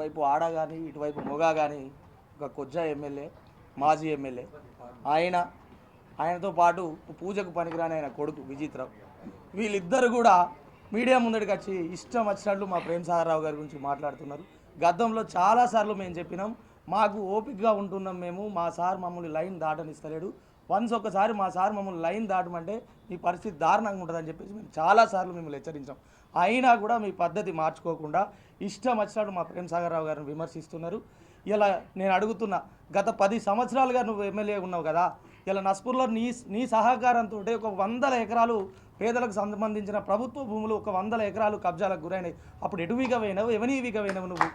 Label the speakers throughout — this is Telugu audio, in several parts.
Speaker 1: వైపు ఆడ కానీ ఇటువైపు మొగ కానీ ఒక కొజ్జ ఎమ్మెల్యే మాజీ ఎమ్మెల్యే ఆయన ఆయనతో పాటు పూజకు పనికిరాని ఆయన కొడుకు విజిత్రావు. వీళ్ళిద్దరు కూడా మీడియా ముందడికి వచ్చి ఇష్టం వచ్చినట్లు మా ప్రేమ్ సాగర్రావు గారి గురించి మాట్లాడుతున్నారు. గతంలో చాలాసార్లు మేము చెప్పినాం మాకు ఓపికగా ఉంటున్నాం మేము మా సార్ మమ్మల్ని లైన్ దాటనిస్తలేడు. వన్స్ ఒకసారి మా సార్ మమ్మల్ని లైన్ దాటమంటే మీ పరిస్థితి దారుణంగా ఉంటుందని చెప్పేసి మేము చాలాసార్లు మిమ్మల్ని హెచ్చరించాం. అయినా కూడా మీ పద్ధతి మార్చుకోకుండా ఇష్టం వచ్చినట్టు మా ప్రేమ్ సాగర్ రావు గారిని విమర్శిస్తున్నారు. ఇలా నేను అడుగుతున్నా గత పది సంవత్సరాలుగా నువ్వు ఎమ్మెల్యే ఉన్నావు కదా ఇలా నస్పూర్లో నీ నీ సహకారంతో ఒక వందల ఎకరాలు పేదలకు సంబంధించిన ప్రభుత్వ భూములు ఒక వందల ఎకరాలు కబ్జాలకు గురైనాయి. అప్పుడు ఎటు విగవైనవు ఎవని నువ్వు?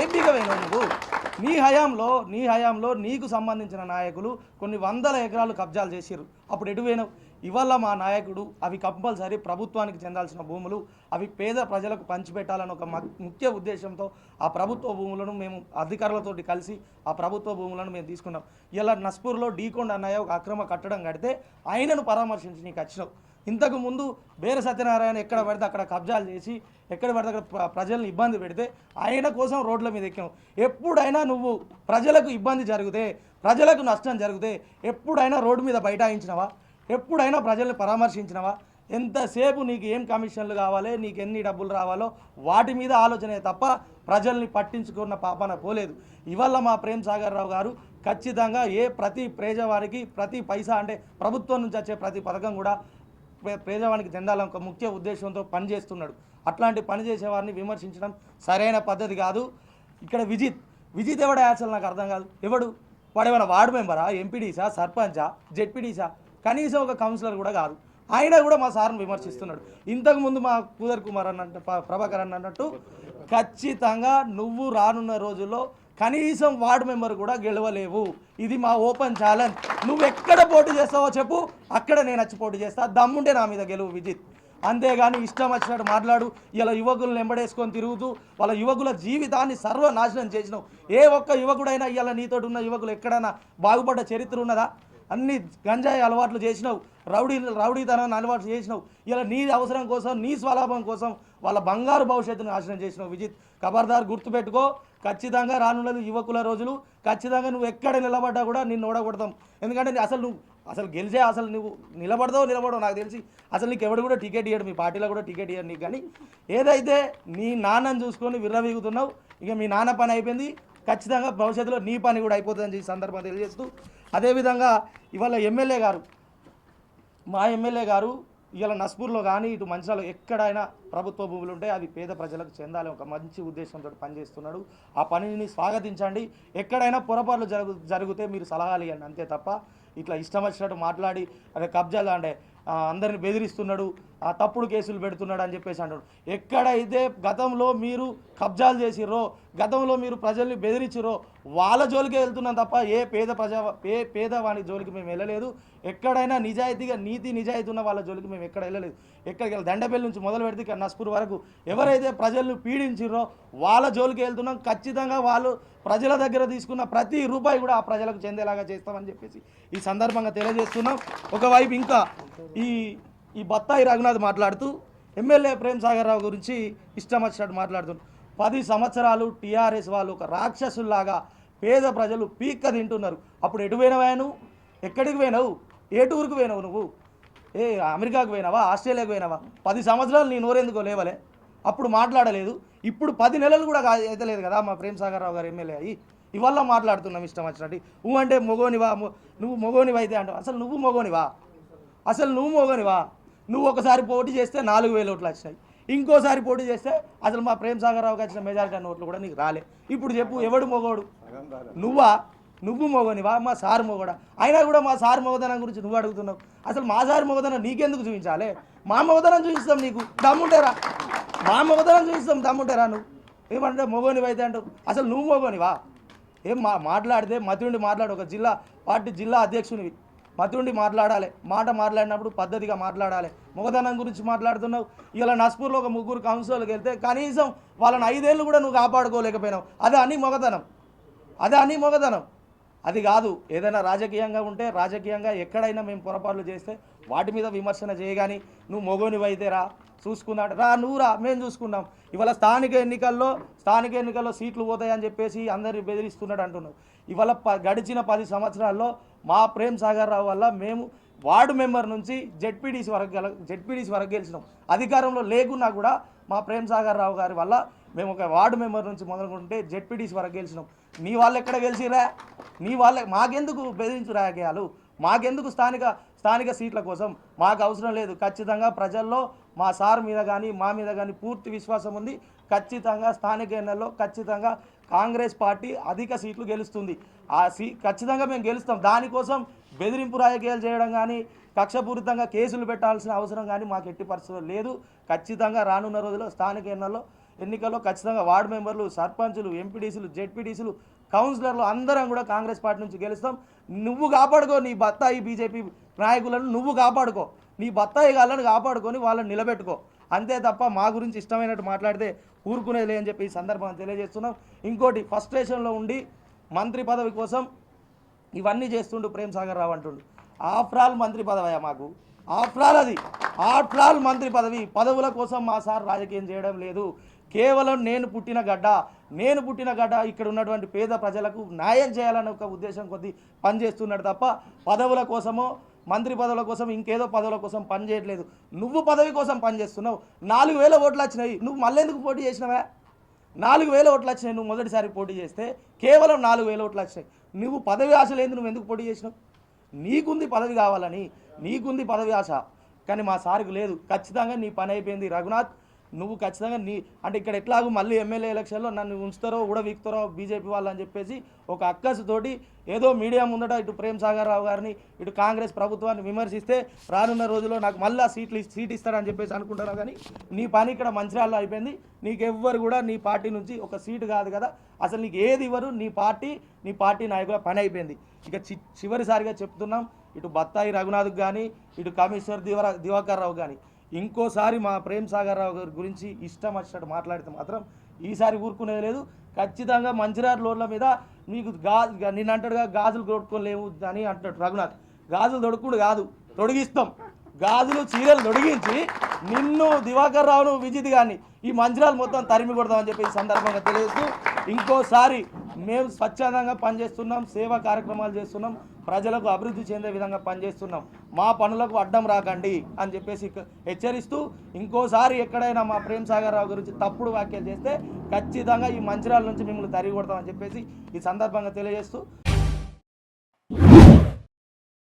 Speaker 1: ఏం వీగా నువ్వు? నీ హయాంలో నీ హయాంలో నీకు సంబంధించిన నాయకులు కొన్ని వందల ఎకరాలు కబ్జాలు చేసిర్రు. అప్పుడు ఎటువైనవు ఇవాళ మా నాయకుడు అవి కంపల్సరీ ప్రభుత్వానికి చెందాల్సిన భూములు అవి పేద ప్రజలకు పంచిపెట్టాలని ఒక మ- ముఖ్య ఉద్దేశంతో ఆ ప్రభుత్వ భూములను మేము అధికారులతోటి కలిసి ఆ ప్రభుత్వ భూములను మేము తీసుకున్నాం. ఇలా నస్పూర్లో డీకొండ అన్నయ్య ఒక అక్రమ కట్టడం కడితే ఆయనను పరామర్శించి నీకు వచ్చినావు. ఇంతకు ముందు బేర సత్యనారాయణ ఎక్కడ పడితే అక్కడ కబ్జాలు చేసి ఎక్కడ పడితే అక్కడ ప్ర- ప్రజల్ని ఇబ్బంది పెడితే ఆయన కోసం రోడ్ల మీద ఎక్కాం. ఎప్పుడైనా నువ్వు ప్రజలకు ఇబ్బంది జరిగితే ప్రజలకు నష్టం జరిగితే ఎప్పుడైనా రోడ్డు మీద బైఠాయించినవా? ఎప్పుడైనా ప్రజల్ని పరామర్శించినవా? ఎంతసేపు నీకు ఏం కమిషన్లు కావాలి నీకు ఎన్ని డబ్బులు రావాలో వాటి మీద ఆలోచనే తప్ప ప్రజల్ని పట్టించుకున్న పాపన పోలేదు. ఇవల్ల మా ప్రేమ్ సాగర్ రావు గారు ఖచ్చితంగా ఏ ప్రతి ప్రేజవారికి ప్రతి పైసా అంటే ప్రభుత్వం నుంచి వచ్చే ప్రతి పథకం కూడా ప్రేజవానికి పేదవానికి చెందాలని ఒక ముఖ్య ఉద్దేశంతో పనిచేస్తున్నాడు. అట్లాంటి పని చేసేవారిని విమర్శించడం సరైన పద్ధతి కాదు. ఇక్కడ విజిత్ విజిత్ ఎవడ అసలు నాకు అర్థం కాదు. ఎవడు? వాడు ఏమైనా వార్డు మెంబరా? ఎంపీడీసా? సర్పంచా? జెడ్పీడీసా? కనీసం ఒక కౌన్సిలర్ కూడా కాదు. ఆయన కూడా మా సార్ని విమర్శిస్తున్నాడు. ఇంతకుముందు మా కుదర్ కుమార్ అన్నట్టు ప్రభాకర్ అన్న అన్నట్టు ఖచ్చితంగా నువ్వు రానున్న రోజుల్లో కనీసం వార్డు మెంబర్ కూడా గెలవలేవు. ఇది మా ఓపెన్ ఛాలెంజ్. నువ్వు ఎక్కడ పోటీ చేస్తావో చెప్పు అక్కడ నేను వచ్చి పోటీ చేస్తా. దమ్ముంటే నా మీద గెలువు విజిత్. అంతేగాని ఇష్టం వచ్చినట్టు మాట్లాడు. ఇలా యువకులను ఎంబడేసుకొని తిరుగుతూ వాళ్ళ యువకుల జీవితాన్ని సర్వనాశనం చేసినావు. ఏ ఒక్క యువకుడైనా ఇలా నీతోటి ఉన్న యువకులు ఎక్కడైనా బాగుపడ్డ చరిత్ర ఉన్నదా? అన్ని గంజాయి అలవాట్లు చేసినావు రౌడీ రౌడీతనాన్ని అలవాట్లు చేసినావు. ఇలా నీ అవసరం కోసం నీ స్వలాభం కోసం వాళ్ళ బంగారు భవిష్యత్తును నాశనం చేసినావు విజిత్. ఖబర్దార్ గుర్తుపెట్టుకో ఖచ్చితంగా రానున్నది యువకుల రోజులు. ఖచ్చితంగా నువ్వు ఎక్కడ నిలబడ్డా కూడా నిన్ను ఓడగొడతాం. ఎందుకంటే అసలు నువ్వు అసలు గెలిచే అసలు నువ్వు నిలబడదావు నిలబడవు నాకు తెలిసి అసలు నీకు ఎవడు కూడా టికెట్ ఇవ్వడు మీ పార్టీలో కూడా టికెట్ ఇయ్యడు నీకు. కానీ ఏదైతే నీ నాన్నని చూసుకొని విర్రవీగుతున్నావు ఇక మీ నాన్న పని అయిపోయింది ఖచ్చితంగా భవిష్యత్తులో నీ పని కూడా అయిపోతుందని ఈ సందర్భంగా తెలియజేస్తూ అదేవిధంగా ఇవాళ ఎమ్మెల్యే గారు మా ఎమ్మెల్యే గారు ఇవాళ నస్పూర్లో కానీ ఇటు మంచిర్యాలలో ఎక్కడైనా ప్రభుత్వ భూములు ఉంటే అది పేద ప్రజలకు చెందాలి ఒక మంచి ఉద్దేశంతో పనిచేస్తున్నాడు. ఆ పనిని స్వాగతించండి. ఎక్కడైనా పొరపాట్లు జరుగు జరిగితే మీరు సలహాలు ఇవ్వండి అంతే తప్ప ఇట్లా ఇష్టం వచ్చినట్టు మాట్లాడి అదే కబ్జాలు అంటే అందరిని బెదిరిస్తున్నాడు తప్పుడు కేసులు పెడుతున్నాడు అని చెప్పేసి అంటాడు. ఎక్కడైతే గతంలో మీరు కబ్జాలు చేసిర్రో గతంలో మీరు ప్రజల్ని బెదిరించిర్రో వాళ్ళ జోలికే వెళ్తున్నాం తప్ప ఏ పేద ప్రజా ఏ పేదవాని జోలికి మేము వెళ్ళలేదు. ఎక్కడైనా నిజాయితీగా నీతి నిజాయితీ ఉన్న వాళ్ళ జోలికి మేము ఎక్కడ వెళ్ళలేదు. ఎక్కడికి వెళ్ళి దండపల్లి నుంచి మొదలు పెడితే ఇక్కడ నస్పూర్ వరకు ఎవరైతే ప్రజలను పీడించిర్రో వాళ్ళ జోలికి వెళ్తున్నాం. ఖచ్చితంగా వాళ్ళు ప్రజల దగ్గర తీసుకున్న ప్రతి రూపాయి కూడా ఆ ప్రజలకు చెందేలాగా చేస్తామని చెప్పేసి ఈ సందర్భంగా తెలియజేస్తున్నాం. ఒకవైపు ఇంకా ఈ ఈ బత్తాయి రఘునాథ్ మాట్లాడుతూ ఎమ్మెల్యే ప్రేమ్ సాగర్ రావు గురించి ఇష్టం వచ్చినట్టు మాట్లాడుతున్నాడు పది సంవత్సరాలు టీఆర్ఎస్ వాళ్ళు ఒక రాక్షసుల్లాగా పేద ప్రజలు పీక్క తింటున్నారు. అప్పుడు ఎటు పోయినవాయను ఎక్కడికి పోయినావు? ఏ టూర్కి పోయినావు నువ్వు? ఏ అమెరికాకు పోయినావా? ఆస్ట్రేలియాకు పోయినావా? పది సంవత్సరాలు నీ నోరెందుకో లేవలే? అప్పుడు మాట్లాడలేదు. ఇప్పుడు పది నెలలు కూడా కా- అయితే కదా మా ప్రేమ్ సాగర్ రావు గారు ఎమ్మెల్యే అయ్యి. ఇవల్ల మాట్లాడుతున్నాం ఇష్టం వచ్చినట్టు. నువ్వు అంటే మొగోనివా నువ్వు మొగోనివా అయితే అంటావు. అసలు నువ్వు మొగోనివా? అసలు నువ్వు మొగోనివా? నువ్వు ఒకసారి పోటీ చేస్తే నాలుగు వేల ఓట్లు వచ్చినాయి. ఇంకోసారి పోటీ చేస్తే అసలు మా ప్రేమ్ సాగర్ రావుకి వచ్చిన మెజారిటీ అన్న ఓట్లు కూడా నీకు రాలే. ఇప్పుడు చెప్పు ఎవడు మొగోడు? నువ్వా? నువ్వు మొగనివా? మా సార్ మొగడా? అయినా కూడా మా సార్ మొగదనం గురించి నువ్వు అడుగుతున్నావు. అసలు మా సార్ మొగదనం నీకెందుకు చూపించాలి? మా మొగదనం చూపిస్తాం నీకు. దమ్ముంటేరా. మా మొగదనం చూపిస్తాం దమ్ముంటేరా నువ్వు. ఏమంటే మొగోనివి అయితే అంటావు. అసలు నువ్వు మొగోనివా? ఏం మా మాట్లాడితే మతుండి మాట్లాడు. ఒక జిల్లా పార్టీ జిల్లా అధ్యక్షునివి. మతుండి మాట్లాడాలి. మాట మాట్లాడినప్పుడు పద్ధతిగా మాట్లాడాలి. మొగదనం గురించి మాట్లాడుతున్నావు. ఇలా నస్పూర్లో ఒక ముగ్గురు కౌన్సిలర్కి వెళ్తే కనీసం వాళ్ళని ఐదేళ్ళు కూడా నువ్వు కాపాడుకోలేకపోయినావు. అదే అని మొగదనం. అదే అని మొగదనం. అది కాదు ఏదైనా రాజకీయంగా ఉంటే రాజకీయంగా ఎక్కడైనా మేము పొరపాట్లు చేస్తే వాటి మీద విమర్శన చేయగాని నువ్వు మొగోనివైతే రా చూసుకున్నాడు రా నువ్వు రా మేము చూసుకున్నాం ఇవాళ స్థానిక ఎన్నికల్లో స్థానిక ఎన్నికల్లో సీట్లు పోతాయని చెప్పేసి అందరిని బెదిరిస్తున్నాడు అంటున్నావు ఇవాళ ప గడిచిన పది సంవత్సరాల్లో మా ప్రేమ్ సాగర్ రావు వల్ల మేము వార్డు మెంబర్ నుంచి జెడ్పీడీసీ వరకు గెల జెడ్పీడీసీ వరకు గెలిచినాం. అధికారంలో లేకున్నా కూడా మా ప్రేమ్ సాగర్ రావు గారి వల్ల మేము ఒక వార్డు మెంబర్ నుంచి మొదలుకుంటే జెడ్పీడీసీ వరకు గెలిచినాం. నీ వాళ్ళు ఎక్కడ గెలిచిరా నీ వాళ్ళే మాకెందుకు బెదిరించు రాజకీయాలు? మాకెందుకు స్థానిక స్థానిక సీట్ల కోసం? మాకు అవసరం లేదు. ఖచ్చితంగా ప్రజల్లో మా సార్ మీద కానీ మా మీద కానీ పూర్తి విశ్వాసం ఉంది. ఖచ్చితంగా స్థానిక ఎన్నికల్లో ఖచ్చితంగా కాంగ్రెస్ పార్టీ అధిక సీట్లు గెలుస్తుంది. ఆ సీ ఖచ్చితంగా మేము గెలుస్తాం. దానికోసం బెదిరింపు రాజకీయాలు చేయడం కానీ కక్షపూరితంగా కేసులు పెట్టాల్సిన అవసరం కానీ మాకు ఎట్టి పరిస్థితుల్లో లేదు. ఖచ్చితంగా రానున్న రోజుల్లో స్థానిక ఎన్నికల్లో ఎన్నికల్లో ఖచ్చితంగా వార్డు మెంబర్లు సర్పంచులు ఎంపీడీసీలు జెడ్పీడీసీలు కౌన్సిలర్లు అందరం కూడా కాంగ్రెస్ పార్టీ నుంచి గెలుస్తాం. నువ్వు కాపాడుకో నీ బత్తాయి బీజేపీ నాయకులను నువ్వు కాపాడుకో. నీ బత్తాయి గాళ్ళను కాపాడుకొని వాళ్ళని నిలబెట్టుకో. అంతే తప్ప మా గురించి ఇష్టమైనట్టు మాట్లాడితే ఊరుకునేది అని చెప్పి ఈ సందర్భంగా తెలియజేస్తున్నాం. ఇంకోటి ఫస్ట్రేషన్లో ఉండి మంత్రి పదవి కోసం ఇవన్నీ చేస్తుండు ప్రేమ్ సాగర్ రావు అంటుండు. ఆఫ్రాల్ ఆల్ మంత్రి పదవి మాకు. ఆఫ్రాల్ ఆల్ అది. ఆఫ్రాల్ ఆల్ మంత్రి పదవి. పదవుల కోసం మా సార్ రాజకీయం చేయడం లేదు. కేవలం నేను పుట్టిన గడ్డ నేను పుట్టిన గడ్డ ఇక్కడ ఉన్నటువంటి పేద ప్రజలకు న్యాయం చేయాలనే ఒక ఉద్దేశం కొద్దీ పనిచేస్తున్నాడు తప్ప పదవుల కోసమో మంత్రి పదవుల కోసం ఇంకేదో పదవుల కోసం పని చేయట్లేదు. నువ్వు పదవి కోసం పనిచేస్తున్నావు నాలుగు వేల ఓట్లు వచ్చినాయి. నువ్వు మళ్ళీ ఎందుకు పోటీ చేసినవా? నాలుగు వేల ఓట్లు వచ్చినాయి. నువ్వు మొదటిసారి పోటీ చేస్తే కేవలం నాలుగు వేల ఓట్లు వచ్చినాయి. నువ్వు పదవి ఆశ లేదు నువ్వు ఎందుకు పోటీ చేసినావు? నీకుంది పదవి కావాలని నీకుంది పదవి ఆశ. కానీ మా సార్కు లేదు. ఖచ్చితంగా నీ పని అయిపోయింది రఘునాథ్. నువ్వు ఖచ్చితంగా నీ అంటే ఇక్కడ ఎట్లాగో మళ్ళీ ఎమ్మెల్యే ఎలక్షన్లో నన్ను ఉంచుతారో ఊడవీక్తారో బీజేపీ వాళ్ళు అని చెప్పేసి ఒక అక్కసుతోటి ఏదో మీడియా ముందట ఇటు ప్రేమ్ సాగర్ రావు గారిని ఇటు కాంగ్రెస్ ప్రభుత్వాన్ని విమర్శిస్తే రానున్న రోజుల్లో నాకు మళ్ళీ సీట్లు సీట్ ఇస్తారని చెప్పేసి అనుకుంటారా కానీ నీ పని ఇక్కడ మంచిర్యాలలో అయిపోయింది. నీకెవ్వరు కూడా నీ పార్టీ నుంచి ఒక సీటు కాదు కదా. అసలు నీకు ఏది ఇవ్వరు నీ పార్టీ నీ పార్టీ నాయకుల పని అయిపోయింది. ఇక చి చివరిసారిగా చెప్తున్నాం ఇటు బత్తాయి రఘునాథ్కి కానీ ఇటు కమిషనర్ దివర దివాకర్ రావు కానీ ఇంకోసారి మా ప్రేమ్ సాగర్ రావు గారి గురించి ఇష్టం వచ్చినట్టు మాట్లాడితే మాత్రం ఈసారి ఊరుకునేది లేదు. ఖచ్చితంగా మంచిర్యాల రోడ్ల మీద మీకు గా నిన్న అంటాడుగా గాజులు కొట్టుకోలేము అని అంటాడు రఘునాథ్. గాజులు తొడుక్కుడు కాదు తొడిగిస్తాం. గాజులు చీరలు తొడిగించి నిన్ను దివాకర్ రావును విజిత్ గాని ఈ మంచిరాలు మొత్తం తరిమి కొడదామని చెప్పి ఈ సందర్భంగా తెలియజేస్తూ ఇంకోసారి మేము స్వచ్ఛందంగా పనిచేస్తున్నాం సేవా కార్యక్రమాలు చేస్తున్నాం ప్రజలకు అభివృద్ధి చెందే విధంగా పనిచేస్తున్నాం. మా పనులకు అడ్డం రాకండి అని చెప్పేసి హెచ్చరిస్తూ ఇంకోసారి ఎక్కడైనా మా ప్రేమ్ సాగర్ రావు గురించి తప్పుడు వ్యాఖ్యలు చేస్తే ఖచ్చితంగా ఈ మంచిరాల నుంచి మిమ్మల్ని తరిగి కొడతామని చెప్పేసి ఈ సందర్భంగా తెలియజేస్తూ